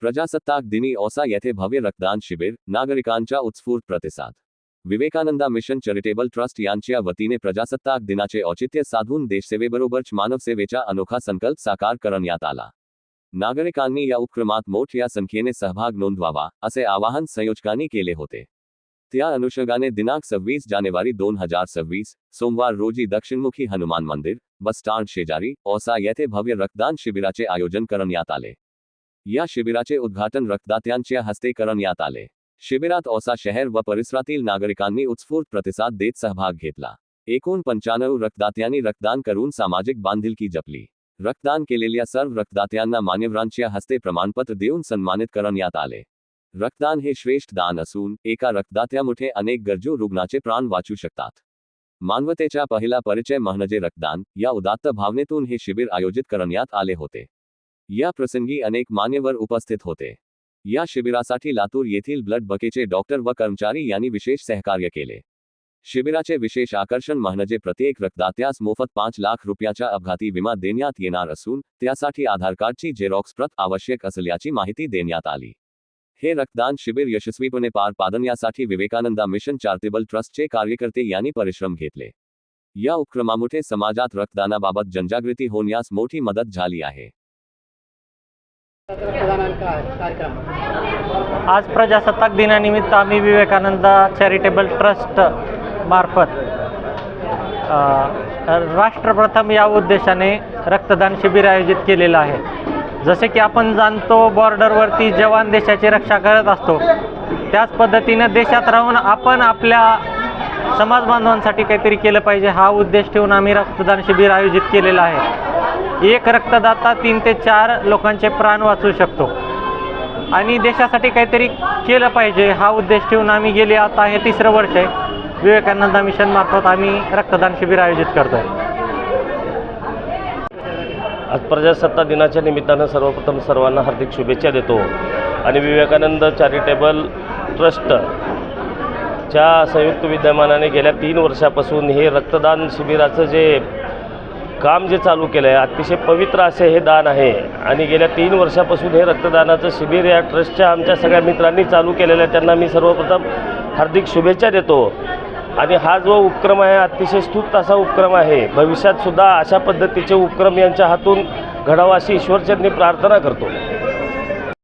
प्रजासत्ताक दिनी औसा येथे भव्य रक्तदान शिबिर नागरिकांचा उत्स्फूर्त प्रतिसाद. विवेकानंदा मिशन चॅरिटेबल ट्रस्ट यांच्या वतीने प्रजासत्ताक दिनाचे औचित्य साधून देशसेवेबरोबरच मानवसेवेचा अनोखा संकल्प साकार करण्यात आला. नागरिकांनी या उपक्रमात मोठ्या संख्येने सहभाग नोंदवावा, असे आवाहन संयोजकांनी केले होते. त्या अनुषंगाने दिनांक सव्वीस जानेवारी दोन हज़ार सव्वीस, सोमवार रोजी दक्षिणमुखी हनुमान मंदिर, बस स्टँड शेजारी औसा येथे भव्य रक्तदान शिबिराचे आयोजन करण्यात आले. या शिबिराचे उद्घाटन रक्तदात्यांच्या हस्ते करण्यात आले. शिबिरात औसा शहर व परिसरातील नागरिकांनी उत्स्फूर्त प्रतिसाद देत सहभाग घेतला. एकूण पंच्याण्णव रक्तदात्यांनी रक्तदान करून सामाजिक बांधिलकी जपली. रक्तदान केलेल्या सर्व रक्तदात्यांना मान्यवरांच्या हस्ते प्रमाणपत्र देऊन सन्मानित करण्यात आले. रक्तदान हे श्रेष्ठ दान असून, एका रक्तदात्यामुळे अनेक गरजू रुग्णाचे प्राण वाचू शकतात. मानवतेचा पहिला परिचय म्हणजे रक्तदान. या उदात्त भावनेतून हे शिबिर आयोजित करण्यात आले होते. या प्रसंगी अनेक मान्यवर उपस्थित होते. या शिबिरासाठी लातूर येथील ब्लड बकेचे डॉक्टर व कर्मचारी यांनी विशेष सहकार्य केले. शिबिराचे विशेष आकर्षण म्हणजे प्रत्येक रक्तदात्यास मोफत पाच लाख रुपयाचा अपघाती विमा देण्यात येणार असून, त्यासाठी आधार कार्डची झेरॉक्स प्रत आवश्यक असल्याची माहिती देण्यात आली. हे रक्तदान शिबिर यशस्वीपणे पार पाडण्यासाठी विवेकानंदा मिशन चॅरिटेबल ट्रस्टचे कार्यकर्ते यांनी परिश्रम घेतले. या उपक्रमामुळे समाजात रक्तदानाबाबत जनजागृती होण्यास मोठी मदत झाली आहे. आज प्रजासत्ताक दिनानिमित्त आम्ही विवेकानंदा चॅरिटेबल ट्रस्ट मार्फत राष्ट्रप्रथम या उद्देशाने रक्तदान शिबिर आयोजित केलेलं आहे. जसे की आपण जाणतो बॉर्डरवरती जवान देशाची रक्षा करत असतो. त्याच पद्धतीनं देशात राहून आपण आपल्या समाज बांधवांसाठी काहीतरी केलं पाहिजे हा उद्देश ठेवून आम्ही रक्तदान शिबिर आयोजित केलेलं आहे. एक रक्तदाता तीन ते चार लोकांचे प्राण वाचू शकतो. आणि देशासाठी काहीतरी केलं पाहिजे हा उद्देश ठेवून आम्ही गेले. आता हे तिसरं वर्ष आहे. विवेकानंद मिशन मार्फत आम्ही रक्तदान शिबिर आयोजित करतो आहे आज प्रजासत्ताक दिनाच्या निमित्तानं सर्वप्रथम सर्वांना हार्दिक शुभेच्छा देतो. आणि विवेकानंद चॅरिटेबल ट्रस्टच्या संयुक्त विद्यमानाने गेल्या तीन वर्षापासून हे रक्तदान शिबिराचं जे काम जे चालू केलं आहे अतिशय पवित्र असे हे दान आहे. आणि गेल्या तीन वर्षापासून हे रक्तदानाचं शिबिर या ट्रस्टच्या आमच्या सगळ्या मित्रांनी चालू केलेलं आहे. त्यांना मी सर्वप्रथम हार्दिक शुभेच्छा देतो. आणि हा जो उपक्रम आहे अतिशय स्तुत असा उपक्रम आहे. भविष्यात सुद्धा अशा पद्धतीचे उपक्रम यांच्या हातून घडावा अशी ईश्वरचरणी प्रार्थना करतो.